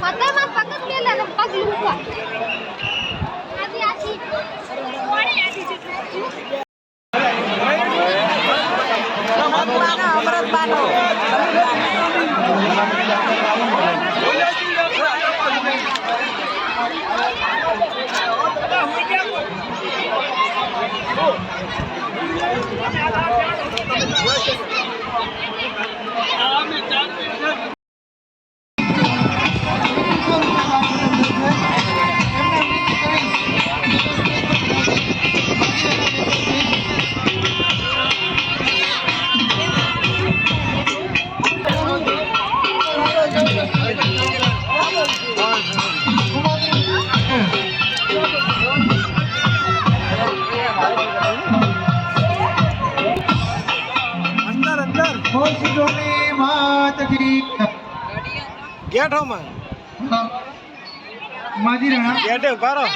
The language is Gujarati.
પતામાં પકડ લેલા ને પગ લૂપા આજી આજી કોણે આજી છે અંદર ગેટ હોમાં માજી રાણા ગેટે ઊભા રહો